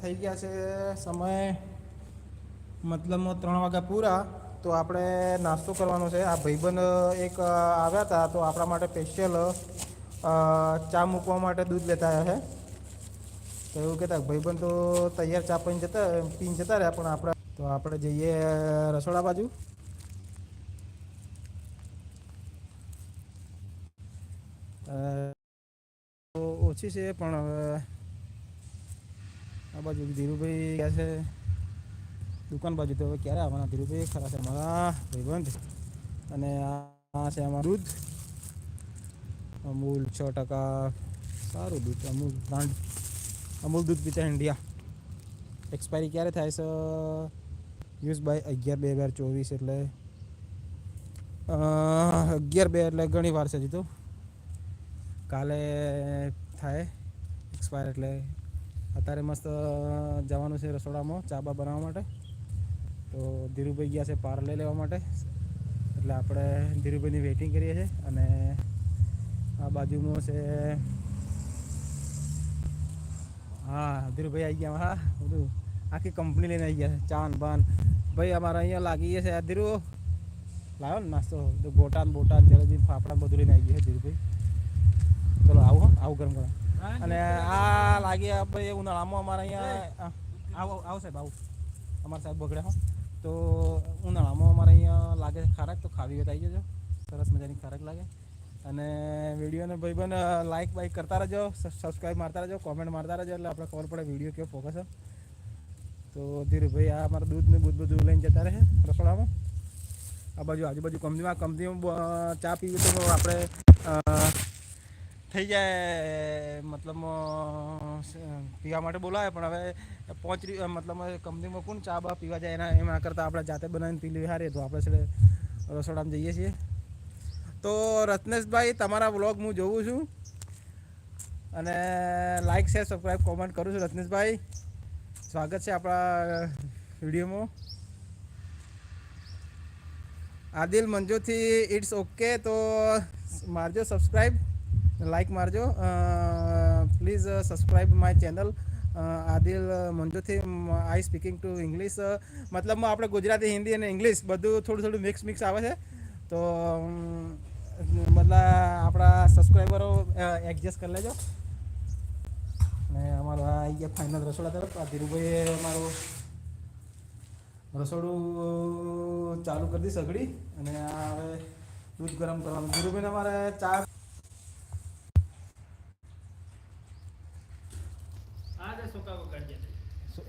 થઈ ગયા છે સમય મતલબમાં ત્રણ વાગ્યા પૂરા. તો આપણે નાસ્તો કરવાનો છે. આ ભાઈબંધ એક આવ્યા હતા તો આપણા માટે સ્પેશિયલ ચા મૂકવા માટે દૂધ લેતા આવ્યા છે. તો એવું કહેતા ભાઈબંધ તો તૈયાર ચા પીને જતા પીને જતા રહ્યા, પણ આપણે તો આપણે જઈએ રસોડા બાજુ. ઓછી છે, પણ હવે આ બાજુ ધીરુભાઈ ગયા છે. દુકાન બાજુ તો હવે ક્યારે આવવાના? ધીરુભાઈ ખરા છે મારા ભાઈબંધ. અને આ છે અમારું દૂધ. અમૂલ છ ટકા. સારું દૂધ અમૂલ બ્રાન્ડ. અમૂલ દૂધ પીતા ઇન્ડિયા. એક્સપાયરી ક્યારે થાય છે? યુઝ બાય અગિયાર બે હજાર ચોવીસ એટલે. અગિયાર બે એટલે ઘણી વાર છે હજી તો. કાલે થાય. એક્સપાયર એટલે અત્યારે મસ્ત જવાનું છે રસોડામાં ચાબા બનાવવા માટે. તો ધીરુભાઈ ગયા છે પાર લઈ લેવા માટે. એટલે આપણે ધીરુભાઈની વેઇટિંગ કરીએ છીએ અને આ બાજુમાં છે હા ધીરુભાઈ આવી ગયા હા બધું. આખી કંપની લઈને આવી ગયા છે ચાન બાન. ભાઈ અમારે અહીંયા લાગી ગયા છે આ ધીરુ. લાવ્યો ને નાસ્તો. ગોટાન બોટાન જલેબી ફાફડા બધું લઈને આવી ગયા છે ધીરુભાઈ. ચલો આવું હો આવું ગરમ ગરમ. અને આ લાગી ભાઈ ઉનાળામાં અમારે અહીંયા આવો આવો સાહેબ આવો અમારા સાહેબ બગડ્યા હો. તો ઉનાળામાં અમારે અહીંયા લાગે છે ખારાક, તો ખાવી હોય આવી જજો. સરસ મજાની ખારાક લાગે. અને વિડીયોને બન લાઇક બાઇક કરતા રહેજો સબસ્ક્રાઈબ મારતા રહેજો કોમેન્ટ મારતા રહેજો, એટલે આપણે ખબર પડે વીડિયો કેવો ફોકસ તો ધીરુભાઈ આ અમારા દૂધને બૂધ બધું લઈને જતા રહે રસોડામાં. આ બાજુ આજુબાજુ કંપનીમાં કંપનીમાં ચા પીવી તો આપણે થઈ જાય, મતલબ પીવા માટે બોલાવે, પણ હવે પહોંચી મતલબ કંપનીમાં કોણ ચા બા પીવા જાય એના એના કરતાં આપણે જાતે બનાવીને પી લેવી સારી તો આપણે છે રસોડામાં જઈએ છીએ. તો રત્નેશભાઈ, તમારા વ્લોગ હું જોઉં છું. અને લાઇક શેર સબસ્ક્રાઈબ કોમેન્ટ કરું છું રત્નેશભાઈ. સ્વાગત છે આપણા વિડીયોમાં. આદિલ મંજુથી ઇટ્સ ઓકે તો મારજો subscribe like મારજો. Please subscribe my channel Adil મંજુથી I speaking to English મતલબમાં આપણે ગુજરાતી, હિન્દી અને ઇંગ્લિશ બધું થોડું થોડું મિક્સ મિક્સ આવે છે. તો મતલબ આપણા સબસ્ક્રાઈબરો એડજસ્ટ કરી લેજો. ને અમારું આ આવી ગયા ફાઇનલ રસોડા તરફ. આ ધીરુભાઈએ અમારું રસોડું ચાલુ કરી દી સગડી અને હવે દૂધ ગરમ કરવાનું. ધીરુભાઈને અમારે ચા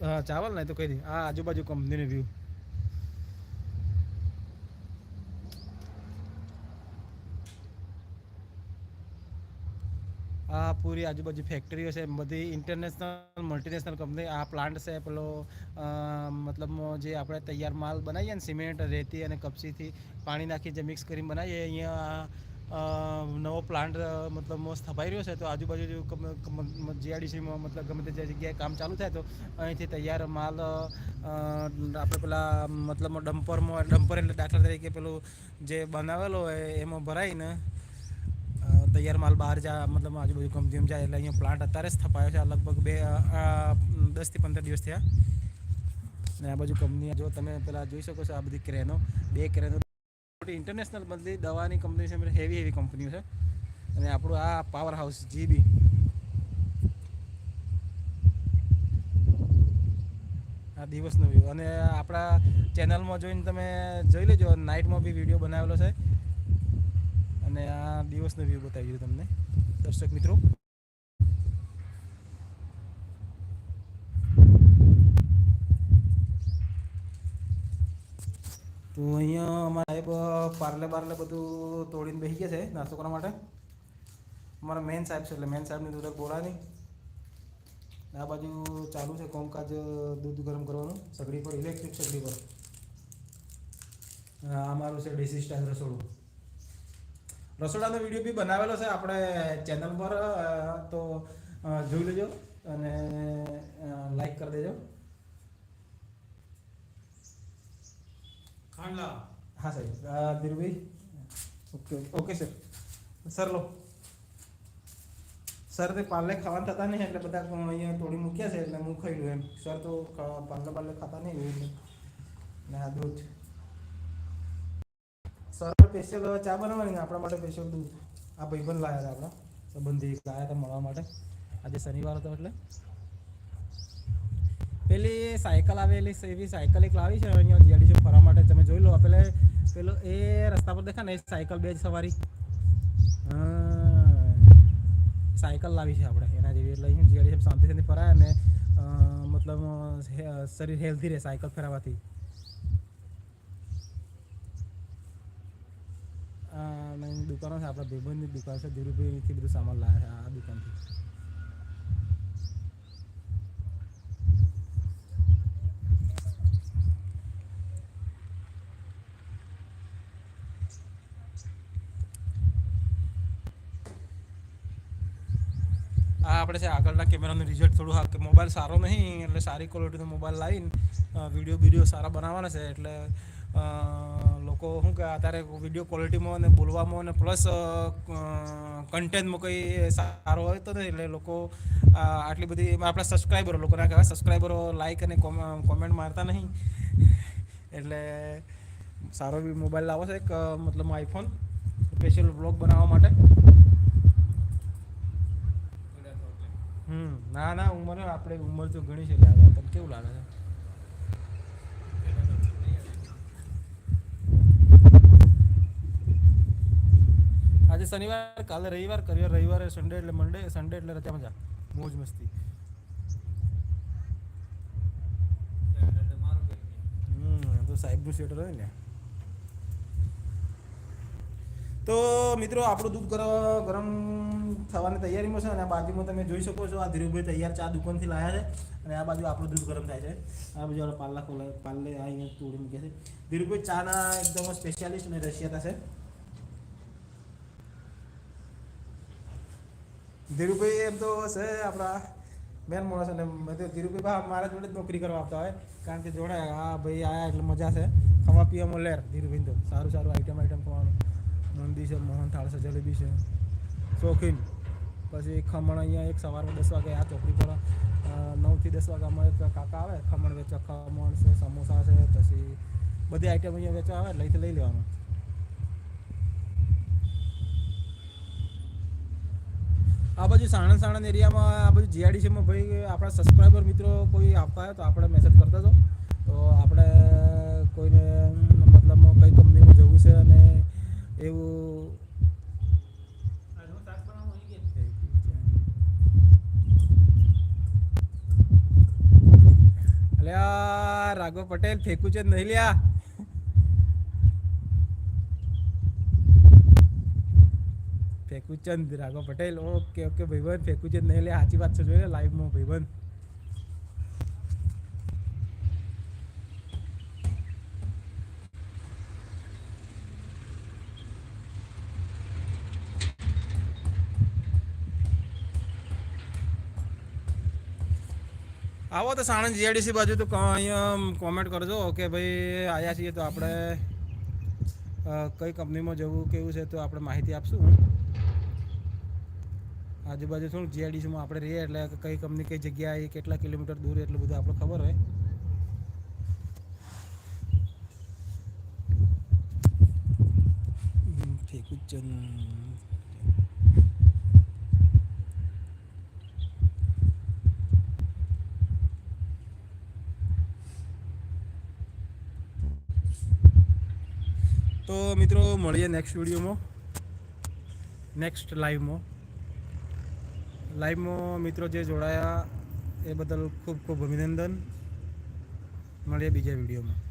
હા, ચાવલ ને તો કહી દે આ આજુબાજુ કંપનીની વ્યૂ આ પૂરી આજુબાજુ ફેક્ટરીઓ છે. બધી ઇન્ટરનેશનલ મલ્ટીનેશનલ કંપની આ પ્લાન્ટ છે પેલો મતલબ જે આપણે તૈયાર માલ બનાવીએ ને સિમેન્ટ રેતી અને કપચીથી પાણી નાખી જે મિક્સ કરીને બનાવીએ અહીંયા નવો પ્લાન્ટ મતલબ સ્થપાઈ રહ્યો છે, તો આજુબાજુ જીઆરડીસીમાં મતલબ ગમે તે જગ્યાએ કામ ચાલુ થાય તો અહીંથી તૈયાર માલ આપણે પેલા મતલબ ડમ્પરમાં ડમ્પર એટલે દાખલા તરીકે પેલું જે બનાવેલો હોય એમાં ભરાઈને તૈયાર માલ બહાર જા, મતલબ આજુબાજુ કંપનીમાં જાય એટલે અહીંયા પ્લાન્ટ અત્યારે સ્થપાયો છે લગભગ બે દસથી પંદર દિવસ થયા. ને આ બાજુ કંપની, જો તમે પેલા જોઈ શકો છો આ બધી ક્રેનો બે ક્રેનો મોટી ઇન્ટરનેશનલ બધી દવાની કંપની છે હેવી હેવી કંપનીઓ છે. અને આપણું આ પાવર હાઉસ જીબી આ દિવસનો વ્યૂ અને આપણા ચેનલમાં જોઈને તમે જોઈ લેજો નાઇટમાં બી વીડિયો બનાવેલો છે. અને આ દિવસનો વ્યૂ બતાવી દીધું તમને. દર્શક મિત્રો. તો અહીંયા અમારા સાહેબ પાર્લે બાર્લે બધું તોડીને બેસી ગયા છે નાસ્તો કરવા માટે. અમારા મેન સાહેબ છે એટલે મેન સાહેબની દૂધ બોલા નહીં આ બાજુ ચાલુ છે કોમકાજ દૂધ ગરમ કરવાનું. સગડી પર ઇલેક્ટ્રિક સગડી પર. આ અમારું છે ડીસી સ્ટાઇલ રસોડું. રસોડાનો વીડિયો બી બનાવેલો છે આપણે ચેનલ પર તો જોઈ લેજો અને લાઈક કરી દેજો. ખાંડલા હા સાહેબ આ Dhirubhai okay okay sir sir લો સર તે પાર્લે ખાવાના થતા નહીં એટલે બધા અહીંયા તોડી મૂક્યા છે એટલે હું ખાઈ લઉં એમ. સર તો ખ- પાર્લે પાર્લે ખાતા નહીં એવું એટલે. ને આ દૂધ. સર સ્પેશિયલ ચા બનાવવાની ને આપણા માટે સ્પેશિયલ દૂધ. આ ભાઈબંધ લાવ્યા હતા આપણા. સંબંધી એક લાવ્યા હતા મળવા માટે. આજે શનિવાર હતો એટલે. પેલી સાયકલ આવેલી એવી સાયકલ એક લાવી છે અહીંયા જીઆડી જો ફરવા માટે. તમે જોઈ લો પેલે, પેલો એ રસ્તા પર દેખાય ને, એ સાયકલ બે સવારી. સાયકલ લાવી છે આપણે, એના જેવી. એટલે અહીંયા જીઆડી શાંતિથી ફરાય અને મતલબ શરીર હેલ્ધી રહે સાયકલ ફેરવવાથી. દુકાનો છે, આપણા ભાઈબંધની દુકાન છે, ધીરુભાઈથી બધું સામાન લાવે છે, આ દુકાનથી. આ આપણે છે આગળના કેમેરાનું રિઝલ્ટ થોડું હા, કે મોબાઈલ સારો નહીં, એટલે સારી ક્વોલિટીનો મોબાઈલ લાવીને વીડિયો વીડિયો સારા બનાવવાના છે, એટલે લોકો શું કે અત્યારે વીડિયો ક્વોલિટીમાં અને બોલવામાં અને પ્લસ કન્ટેન્ટમાં કંઈ સારો હોય તો નહીં, એટલે લોકો આટલી બધી આપણા સબસ્ક્રાઈબરો લોકોના કહેવાય સબસ્ક્રાઈબરો લાઈક અને કોમેન્ટ મારતા નહીં, એટલે સારો બી મોબાઈલ લાવો છે એક મતલબ આઈફોન સ્પેશિયલ બ્લોગ બનાવવા માટે. હમ, ના ના, ઉંમર આપણે, ઉંમર તો ઘણી છે લાગે તને કેવું લાગે છે? આજે શનિવાર, કાલે રવિવાર કર્યો રવિવારે સન્ડે એટલે મંડે સન્ડે એટલે રજા મજા. મોજ મસ્તી. સાહેબનું સ્વેટર હોય ને. તો મિત્રો, આપણું દૂધ ગર- ગરમ થવાની તૈયારીમાં છે અને આ બાજુમાં તમે જોઈ શકો છો, આ ધીરુભાઈ તૈયાર ચા દુકાનથી લાયા છે અને આ બાજુ આપણું દૂધ ગરમ થાય છે. આ બાજુ આપણે પાલ્લા ખોલા પાલ્લે આ અહીંયા તોડી મૂકે છે. ધીરુભાઈ, ચાના એકદમ સ્પેશિયાલિસ્ટ અને રશિયાતા છે. ધીરુભાઈ એમ તો છે આપણા મેન માણસ અને ધીરુભાઈ બા મારા જોડે જ નોકરી કરવા આપતા હોય, કારણ કે જોડે હા ભાઈ આયા એટલે મજા છે. ખાવા પીવામાં લેર ધીરુભાઈ તો. સારું સારું આઈટમ આઈટમ ખાવાનું. મંદી છે મોહન થાળ છે, જલેબી છે. શોખીન. પછી ખમણ અહીંયા એક સવારમાં દસ વાગે આ ચોકડી પર નવથી દસ વાગ્યામાં એક કાકા આવે, ખમણ વેચવા, ખમણ છે, સમોસા છે, પછી બધી આઈટમ અહીંયા વેચવા આવે લઈ લઈ લેવાનું. આ બાજુ સાણંદ સાણંદ એરિયામાં, આ બાજુ જીઆરડીસીમાં ભાઈ આપણા સબસ્ક્રાઈબર મિત્રો કોઈ આપતા હોય તો આપણે મેસેજ કરતા હતો તો આપણે કોઈને, મતલબ કઈ કંપનીમાં જવું છે અને એવું રાઘવ પટેલ ફેંકું છે, નહીં લ્યા. ફેકુચંદ રાઘવ પટેલ. ઓકે ઓકે, ભાઈબંધ ફેકુચંદ નહીં લે સાચી વાત છે જોઈએ લાઈવમાં ભાઈબંધ. આવો તો સાણંદ જીઆઈડીસી બાજુ તો અહીંયા કોમેન્ટ કરજો. કે ભાઈ આવ્યા છીએ તો આપણે કઈ કંપનીમાં જવું, કેવું છે તો આપણે માહિતી આપશું. આજુબાજુ શું જીઆઈડીસીમાં આપણે રહીએ એટલે કઈ કંપની કઈ જગ્યાએ, કેટલા કિલોમીટર દૂર એટલું બધું આપણે ખબર હોય. ઠીક ઠેકુચંદ તો મિત્રો, મળીએ નેક્સ્ટ વિડીયોમાં. નેક્સ્ટ લાઈવમાં લાઈવમાં મિત્રો જે જોડાયા, એ બદલ ખૂબ ખૂબ અભિનંદન. મળીએ બીજા વિડીયોમાં.